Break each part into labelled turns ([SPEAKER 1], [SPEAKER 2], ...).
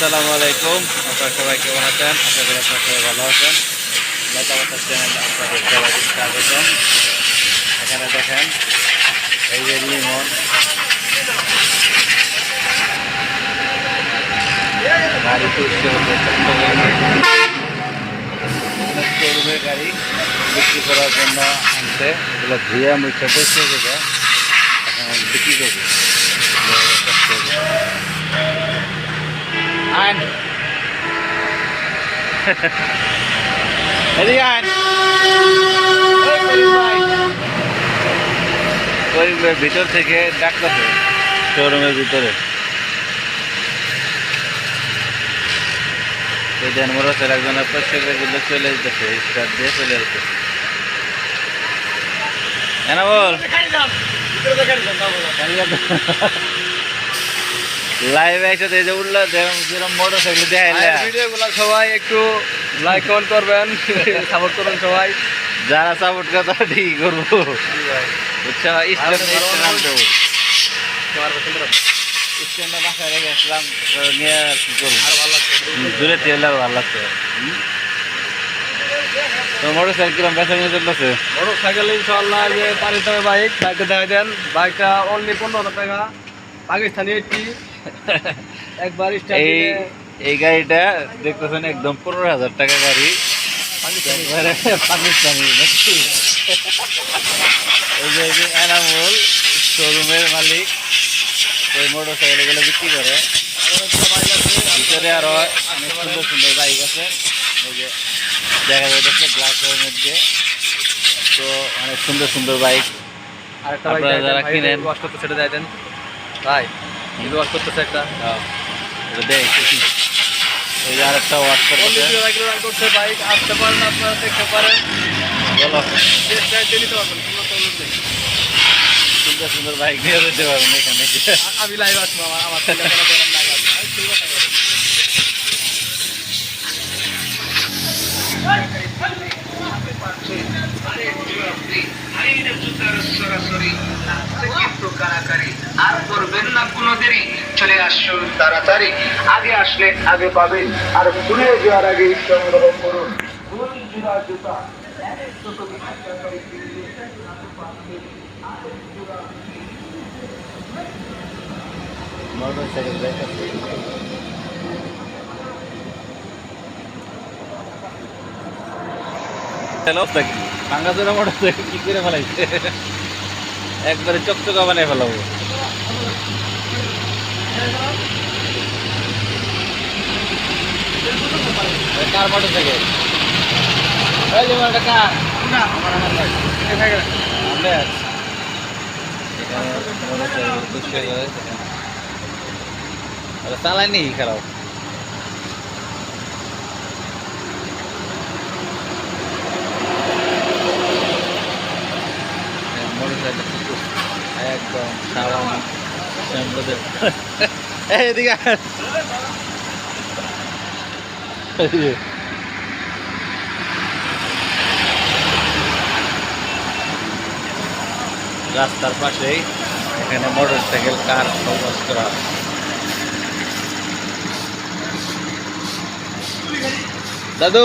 [SPEAKER 1] আসসালামু আলাইকুম আপনারা সবাই কেমন আছেন আশা করি আপনারা সবাই ভালো আছেন লতাবাতার চ্যানেল আপনাদের সবাইকে স্বাগতম এখানে দেখেন এই যে লিমন গাড়ি তুলছে হচ্ছে শোরুমের গাড়ি বিক্রি করার জন্য আনছে এগুলো ধুয়ে মুছে পরিষ্কার করে এখন বিক্রি করবে আইন এদিকে আইন ভাই ভিতর থেকে ডাকতেছে শোরুমের ভিতরে এই দেন মোটর সাইকেল একজনের প্রত্যেকের চলে যেতেছে স্টার্ট দিয়ে চলে যেতেছে এনা বল লাইভ এসে তো এই যে উঠল যেরকম মোটর সাইকেল দেখাইলে
[SPEAKER 2] ভিডিওগুলো সবাই একটু লাইক কমেন্ট করবেন সাপোর্ট করবেন সবাই।
[SPEAKER 1] যারা সাপোর্ট করে তারা ঠিকই করব। বুঝছ? স্ট্যান্ড স্ট্যান্ড স্ট্যান্ডে বাসায় রেখে আসলাম নিয়ে কি করব?
[SPEAKER 2] ভালো লাগছে।
[SPEAKER 1] দূরে তেল আর ভালো লাগছে। তো মোটর সাইকেল কিরম বেচা নিয়ে চলতেছে?
[SPEAKER 2] মোটর সাইকেল ইনশাল্লাহ যে পানির বাইক বাইকটা দেখা দেন। বাইকটা অনলি পনেরো টাকা। পাকিস্তানি এইটি একবার
[SPEAKER 1] এই এই গাড়িটা দেখতেছেন একদম পনেরো হাজার টাকা গাড়ি।
[SPEAKER 2] পাকিস্তানি।
[SPEAKER 1] এই যে এনামুল শোরুমের মালিক ওই মোটর সাইকেলগুলো বিক্রি করে। ভিতরে আরও অনেক সুন্দর সুন্দর বাইক আছে। এই যে দেখা যাচ্ছে গ্লাসের মধ্যে। তো অনেক সুন্দর সুন্দর বাইক। আপনারা যারা কিনেন।
[SPEAKER 2] ওয়াশ করতে সেটা দেয় দেন ভাই কিন্তু ওয়াশ করতেছে একটা।
[SPEAKER 1] দেখ এই যে আরেকটা ওয়াশ করতেছে।
[SPEAKER 2] রান করছে বাইক আসতে পারেন আপনারা দেখতে পারেন।
[SPEAKER 1] বলো।
[SPEAKER 2] চেষ্টা নিতে পারবেন কোনো প্রবলেম নেই।
[SPEAKER 1] সুন্দর সুন্দর বাইক নিয়ে যেতে পারবেন এখানে।
[SPEAKER 2] আমি লাইভ আসব আমার আমার ছেলে কোনো গরম লাগা আমি ঠিক কথা বলছি।
[SPEAKER 3] আর করবেন দেরি, চলে আসুন তাড়াতাড়ি। আগে আসলে আগে পাবেন। আর ভুলে যাওয়ার আগে সংগ্রহ করুন।
[SPEAKER 1] একবারে চকচকা বানিয়ে ফেলাবো। কার মোটর সাইকেল এই লিমারটা কার
[SPEAKER 2] না আমার
[SPEAKER 1] খারাপ একদম সাবান এদিকে। রাস্তার পাশেই এখানে মোটরসাইকেল, কার সবস করা। দাদু,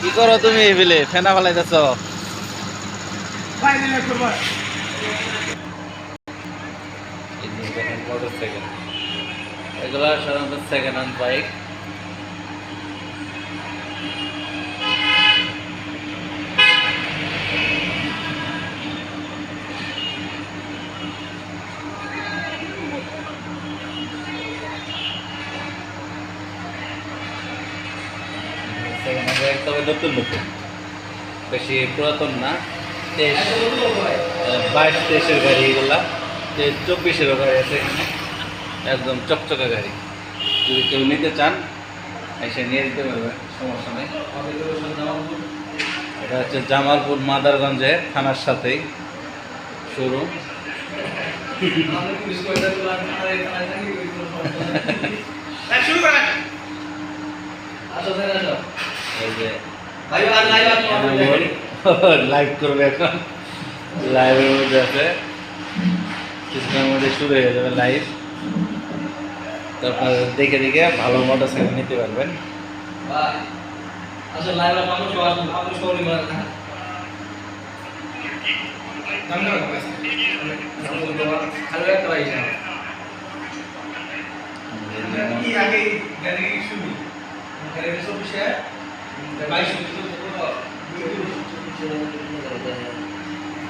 [SPEAKER 1] কি করো তুমি বিলে ফেনা ফেলাইতেছ এগুলো সাধারণত second hand bike second hand bike তবে নতুন নতুন বেশি পুরাতন না বাইশ তেইশের গাড়ি এগুলা তেইশ চব্বিশেরও গাড়ি আছে এখানে। একদম চকচকা গাড়ি। যদি কেউ নিতে চান এসে নিয়ে দিতে পারবে সমস্যা নেই। এটা হচ্ছে জামালপুর মাদারগঞ্জে থানার সাথেই শোরুম এই যে লাইভ করবে এখন। লাইভের মধ্যে আছে। কিছুক্ষণের মধ্যে শুরু হয়ে যাবে লাইভ তো তারপর দেখে দেখে ভালো মোটর সাইকেল নিতে পারবেন।
[SPEAKER 2] ভাই